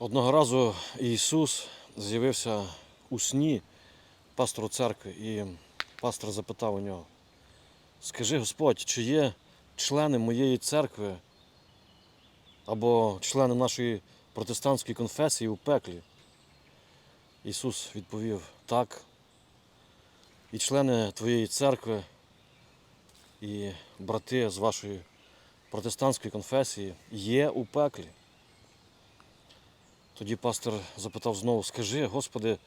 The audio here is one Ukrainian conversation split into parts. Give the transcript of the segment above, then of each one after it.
Одного разу Ісус з'явився у сні пастору церкви, і пастор запитав у нього: Скажи, Господь, чи є члени моєї церкви або члени нашої протестантської конфесії у пеклі? Ісус відповів: Так. І члени твоєї церкви, і брати з вашої протестантської конфесії є у пеклі. Тоді пастор запитав знову: Скажи, Господи,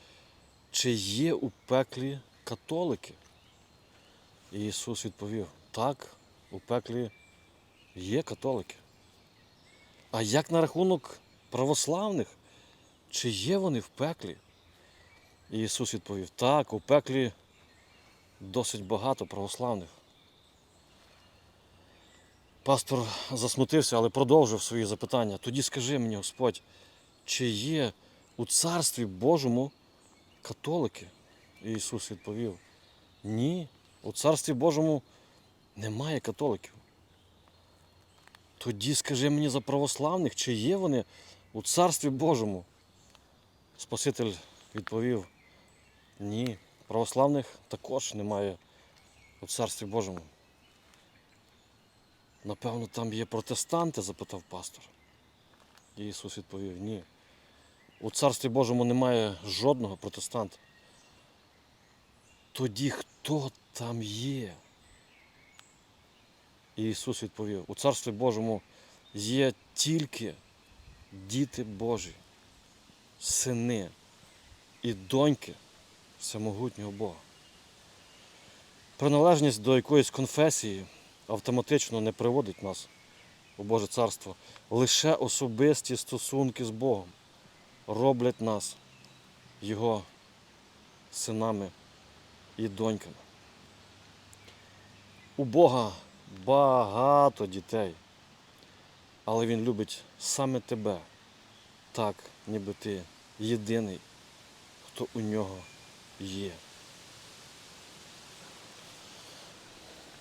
чи є у пеклі католики? І Ісус відповів: Так, у пеклі є католики. А як на рахунок православних? Чи є вони в пеклі? І Ісус відповів: Так, у пеклі досить багато православних. Пастор засмутився, але продовжив свої запитання. Тоді скажи мені, Господь, чи є у Царстві Божому католики? І Ісус відповів: Ні, у Царстві Божому немає католиків. Тоді скажи мені за православних, чи є вони у Царстві Божому? Спаситель відповів: Ні, православних також немає у Царстві Божому. Напевно, там є протестанти? запитав пастор. І Ісус відповів: Ні. У Царстві Божому немає жодного протестанта. Тоді хто там є? І Ісус відповів: у Царстві Божому є тільки діти Божі, сини і доньки всемогутнього Бога. Приналежність до якоїсь конфесії автоматично не приводить нас у Боже Царство. Лише особисті стосунки з Богом роблять нас Його синами і доньками. У Бога багато дітей, але Він любить саме тебе, так, ніби ти єдиний, хто у нього є.